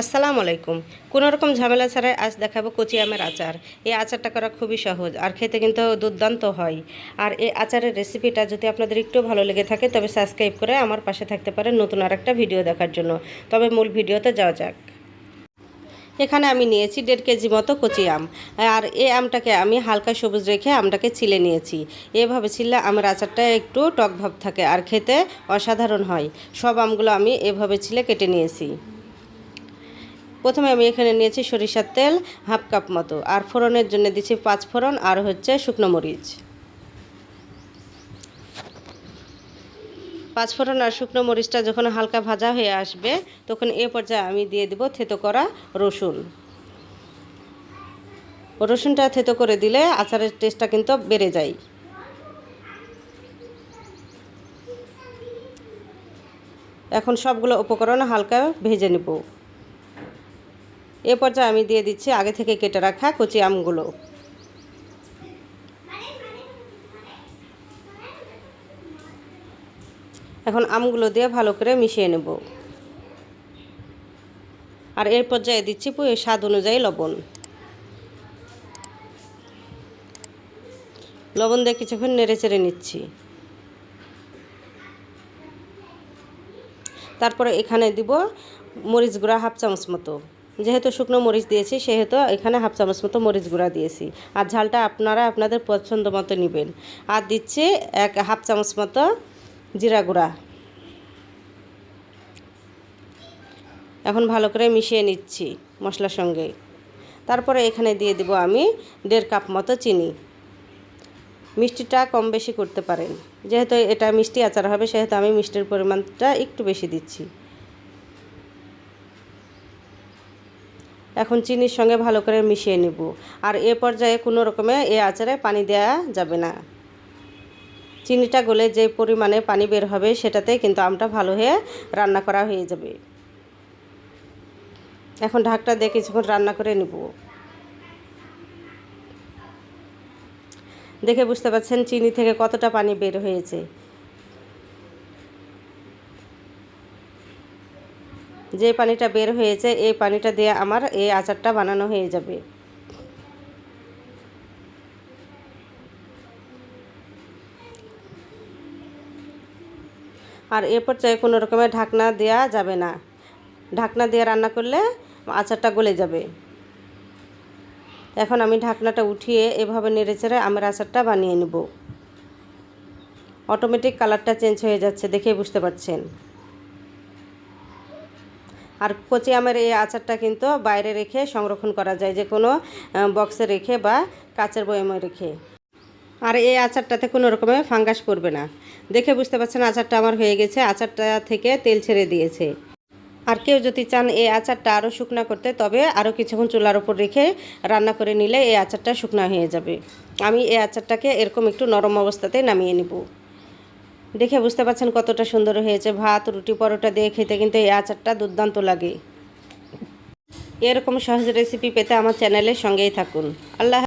আসসালামু আলাইকুম। কোনো রকম ঝামেলা ছাড়াই আজ দেখাবো কচি আমের আচার। এই আচারটা করা খুবই সহজ আর খেতে কিন্তু দুর্দান্ত হয়। আর এই আচারের রেসিপিটা যদি আপনাদের একটু ভালো লেগে থাকে, তবে সাবস্ক্রাইব করে আমার পাশে থাকতে পারেন নতুন আর একটা ভিডিও দেখার জন্য। তবে মূল ভিডিওতে যাওয়া যাক। এখানে আমি নিয়েছি দেড় কেজি মতো কচি আম। আর এই আমটাকে আমি হালকা সবুজ রেখে আমটাকে ছিলে নিয়েছি। এভাবে ছিলে আমের আচারটা একটু টক ভাব থাকে আর খেতে অসাধারণ হয়। সব আমগুলো আমি এভাবে ছিলে কেটে নিয়েছি। প্রথমে আমি এখানে নিয়েছি সরিষার তেল, হাফ কাপ মতো। আর ফোড়নের জন্য দিচ্ছি পাঁচ ফোড়ন, আর হচ্ছে শুকনো মরিচ। পাঁচ ফোড়ন আর শুকনো মরিচটা যখন হালকা ভাজা হয়ে আসবে, তখন এ পর্যায়ে আমি দিয়ে দিব থেতো করা রসুন। রসুনটা থেতো করে দিলে আচারের টেস্টটা কিন্তু বেড়ে যায়। এখন সবগুলো উপকরণ হালকা ভেজে নেব। এ পর্যায়ে আমি দিয়ে দিচ্ছি আগে থেকে কেটে রাখা কচি আমগুলো। এখন আমগুলো দিয়ে ভালো করে মিশিয়ে নেব। আর এর পর্যায়ে দিচ্ছি স্বাদ অনুযায়ী লবণ। লবণ দিয়ে কিছুক্ষণ নেড়ে চেড়ে নিচ্ছি। তারপরে এখানে দিব মরিচ গুঁড়া হাফ চামচ মতো। যেহেতু শুকনো মরিচ দিয়েছি, সেহেতু এখানে হাফ চামচ মতো মরিচ গুঁড়া দিয়েছি। আর ঝালটা আপনারা আপনাদের পছন্দ মতো নেবেন। আর দিচ্ছি এক হাফ চামচ মতো জিরা গুঁড়া। এখন ভালো করে মিশিয়ে নিচ্ছি মশলার সঙ্গে। তারপরে এখানে দিয়ে দিব আমি দেড় কাপ মতো চিনি। মিষ্টিটা কম বেশি করতে পারেন। যেহেতু এটা মিষ্টি আচার হবে, সেহেতু আমি মিষ্টির পরিমাণটা একটু বেশি দিচ্ছি। এখন চিনির সঙ্গে ভালো করে মিশিয়ে নেব। আর এ পর্যায়ে কোনো রকমে এ আচারে পানি দেওয়া যাবে না। চিনিটা গলে যে পরিমাণে পানি বের হবে সেটাতে কিন্তু আমটা ভালো হয়ে রান্না করা হয়ে যাবে। এখন ঢাকটা দিয়ে কিছুক্ষণ রান্না করে নেব। দেখে বুঝতে পারছেন চিনি থেকে কতটা পানি বের হয়েছে। যে পানিটা বের হয়েছে, এই পানিটা দিয়ে আমার এই আচারটা বানানো হয়ে যাবে। আর এ পর্যায়ে কোনো রকমের ঢাকনা দেওয়া যাবে না। ঢাকনা দিয়ে রান্না করলে আচারটা গলে যাবে। এখন আমি ঢাকনাটা উঠিয়ে এভাবে নেড়ে চেড়ে আমের আচারটা বানিয়ে নেব। অটোমেটিক কালারটা চেঞ্জ হয়ে যাচ্ছে, দেখে বুঝতে পারছেন। আর কচি আমের এই আচারটা কিন্তু বাইরে রেখে সংরক্ষণ করা যায়, যে কোনো বক্সে রেখে বা কাচের বয়মে রেখে। আর এই আচারটাতে কোনো রকমের ফাঙ্গাস পড়বে না। দেখে বুঝতে পারছেন আচারটা আমার হয়ে গেছে, আচারটা থেকে তেল ছেড়ে দিয়েছে। আর কেউ যদি চান এই আচারটা আরও শুকনা করতে, তবে আরও কিছুক্ষণ চুলার ওপর রেখে রান্না করে নিলে এই আচারটা শুকনা হয়ে যাবে। আমি এই আচারটাকে এরকম একটু নরম অবস্থাতে নামিয়ে নেব। দেখে বুঝতে পারছেন কতটা সুন্দর হয়েছে। ভাত, রুটি, পরোটা দিয়ে খেতে কিন্তু এই আচারটা দুর্দান্ত লাগে। এরকম সহজ রেসিপি পেতে আমার চ্যানেলের সঙ্গেই থাকুন। আল্লাহ